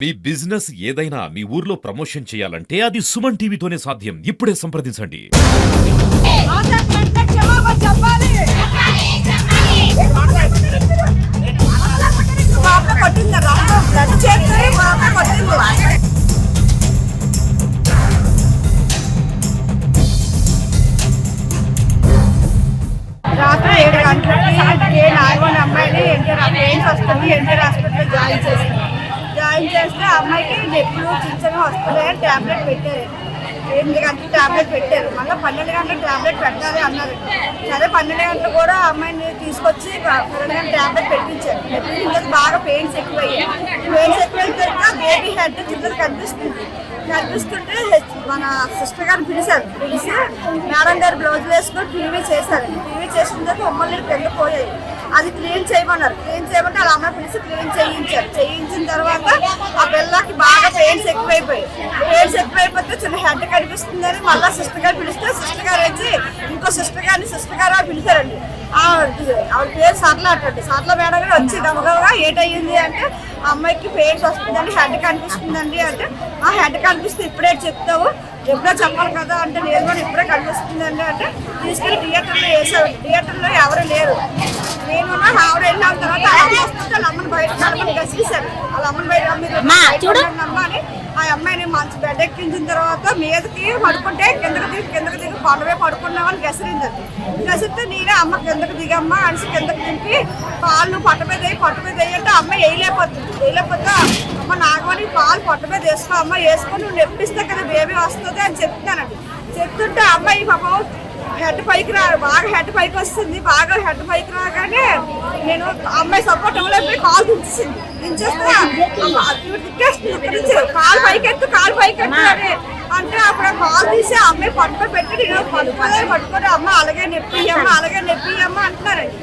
మీ business ఏదైనా మీ ఊర్లో promotion చేయాలంటే అది సుమన్ టీవీతోనే సాధ్యం. ఇప్పుడే సంప్రదించండి. రాత్రి ఏడు గంటలకి కే నాగవన్ అమ్మాయిని ఎన్టీఆర్ పెయిన్స్ వస్తుంది ఎన్టీఆర్ హాస్పిటల్ జాయిన్ చేశారు జాయిన్ చేస్తే అమ్మాయికి ఎప్పుడు చిన్న వస్తుంది అని ట్యాబ్లెట్ పెట్టారు. ఎనిమిది గంటలు ట్యాబ్లెట్ పెట్టారు. మళ్ళీ పన్నెండు గంటలు ట్యాబ్లెట్ పెట్టాలి అన్నారు. సరే పన్నెండు గంటలు కూడా అమ్మాయిని తీసుకొచ్చి పన్నెండు గంటలు ట్యాబ్లెట్ పెట్టించారు పెట్టించిన బాగా పెయిన్స్ ఎక్కువయ్యాయి పెయిన్స్ ఎక్కువైన తర్వాత బేబీ హెడ్ చిన్నది కనిపిస్తుంది కనిపిస్తుంటే మన సిస్టర్ గారిని పిలిచారు. పిలిచి మేడం గారు బ్లౌజ్ వేసుకొని టీవీ చేశారు. టీవీ చేసిన తర్వాత ఉమ్మలు కింద పోయాయి. అది క్లీన్ చేయమన్నారు. క్లీన్ చేయమంటే వాళ్ళ అమ్మ పిలిచి క్లీన్ చేయించారు. చేయించిన తర్వాత ఆ పిల్లకి బాగా పెయిన్స్ ఎక్కువైపోయాయి. పెయిన్స్ ఎక్కువైపోతే చిన్న హెడ్ కనిపిస్తుందని మళ్ళీ సిస్టర్ గారు పిలిస్తే సిస్టర్ గారు వచ్చి ఇంకో సిస్టర్ గారిని సిస్టర్ గారు పిలిచారండి. ఆవిడ పేరు సర్ల అట్టండి సర్ల మేడం గారు వచ్చి గమగమగా ఏటయ్యింది అంటే అమ్మాయికి పెయిన్స్ వస్తుందండి హెడ్ కనిపిస్తుందండి అంటే ఆ హెడ్ కనిపిస్తే ఇప్పుడే చెప్తావు. ఎప్పుడో చెప్పాలి కదా అంటే లేదు కూడా ఇప్పుడే కనిపిస్తుందండి అంటే తీసుకెళ్ళి థియేటర్లో వేసాడు థియేటర్లో ఎవరు లేరు. నేను ఆవిడ వెళ్ళిన తర్వాత ఆ అమ్మ వస్తుంటే వాళ్ళ అమ్మని బయట నడమని గసిరేశారు వాళ్ళ అమ్మని బయట అమ్మ అని ఆ అమ్మాయిని మంచి బెడ్ ఎక్కించిన తర్వాత మీదకి పడుకుంటే కిందకి దిగి కిందకి దిగి పండుగ పడుకున్నామని గసిరింది గసిరితే నేనే అమ్మ కిందకి దిగమ్మ అనేసి కిందకి దింపి పాలు పట్ట మీద పట్టు మీద అంటే అమ్మ వేయలేకపోతుంది. వేయలేకపోతే అమ్మ పాలు పట్టు మీద వేసుకో అమ్మ వేసుకొని నువ్వు నెప్పిస్తే కదా బేబీ వస్తుంది అని చెప్తున్నానండి చెప్తుంటే అమ్మాయి పాపం హెడ్ పైకి రా బాగా హెడ్ పైకి వస్తుంది. బాగా హెడ్ పైకి రాగానే నేను అమ్మాయి సపోర్ట్ ఇవ్వలేకపోయి కాలు దించేసింది. దించేస్తే తిట్టేస్తుంది. కాలు పైకి ఎత్తు కాలు పైకి ఎత్తు అని అంటే అప్పుడు కాలు తీసి అమ్మాయి పట్టుకొని పెట్టి నేను పట్టుకోలేదు పట్టుకొని అమ్మ అలాగే నొప్పి అమ్మ అలాగే నొప్పి అమ్మ అంటున్నారండి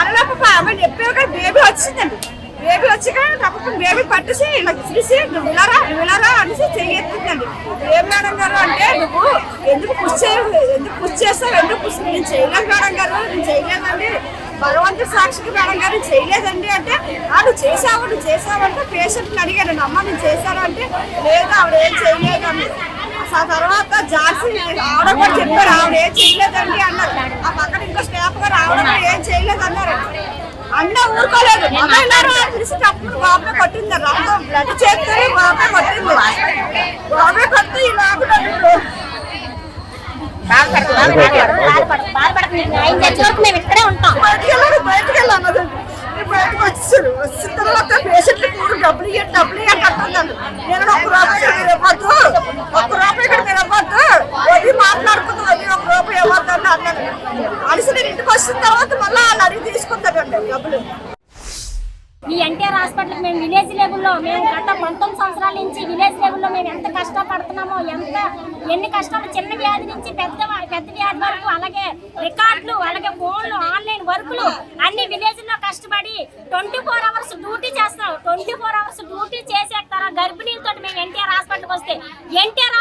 అనలేకపోతే ఆ అమ్మాయి నొప్పి బేబీ వచ్చిందండి. బేబీ వచ్చి కానీ తప్పకుండా బేబీ పట్టేసి ఇలా చూసి నువ్వు ఇలారా నువ్వు ఇలారా అనేసి చెయ్యెత్తుందండి ఏం మేడం గారు అంటే నువ్వు ఎందుకు పుష్ చేయవు ఎందుకు పుష్ చేస్తావు ఎందుకు పుష్ నేను చేయలేదు మేడం గారు నేను చేయలేదండి. భగవంతుడి సాక్షికి మేడం గారు చేయలేదండి అంటే "ఆ, నువ్వు చేసావు నువ్వు చేసావు అంటే పేషెంట్ని అడిగాను అమ్మ నేను చేశాను? అంటే లేదు ఆవిడ ఏం చేయలేదండి. ఆ తర్వాత జాన్సీ ఆవిడ కూడా చెప్పారు ఆవిడ ఏం చేయలేదండి అన్నారు. ఆ పక్కన ఇంకో స్టాఫ్ గారు ఆవిడ కూడా ఏం చేయలేదు అన్నారు అన్న ఊరుకోలేదు అమ్మాయిలారా అని పిలిచి అప్పుడు బాబే కొట్టింది రక్తం బ్లడ్ చేస్తే బాబే కొట్టింది బాబే కొట్టి ఇలా ఇక్కడే ఉంటాం బయటికి వెళ్ళాను బయటకు వచ్చారు వచ్చిన తర్వాత పేషెంట్లు కూడా డబ్బులు ఇవ్వండి డబ్బులు ఇవ్వండి అంటున్నాను నేను ఒక రూపాయి ఇక్కడ ఇవ్వద్దు ఒక రూపాయి ఇక్కడ మీరు ఇవ్వద్దు అది మాట్లాడుకుందాం అది ఒక రూపాయి ఇవ్వద్దు అని అన్నాను నేను ఇంటికి వచ్చిన తర్వాత మళ్ళీ వాళ్ళు అడిగి తీసుకుంటారండి డబ్బులు హాస్పిటల్ మేము విలేజ్ లెవెల్లో మేము గత పంతొమ్మిది సంవత్సరాల నుంచి విలేజ్ లెవెల్లో మేము ఎంత కష్టపడుతున్నామో ఎంత ఎన్ని కష్టాలు చిన్న వ్యాధి నుంచి పెద్ద పెద్ద వ్యాధి వరకు అలాగే రికార్డులు అలాగే ఫోన్లు ఆన్లైన్ వర్కులు అన్ని విలేజ్లో కష్టపడి ట్వంటీ ఫోర్ అవర్స్ డ్యూటీ చేస్తాం ట్వంటీ ఫోర్ అవర్స్ డ్యూటీ చేసే తర్వాత గర్భిణీలతో మేము ఎన్టీఆర్ హాస్పిటల్కి వస్తే ఎన్టీఆర్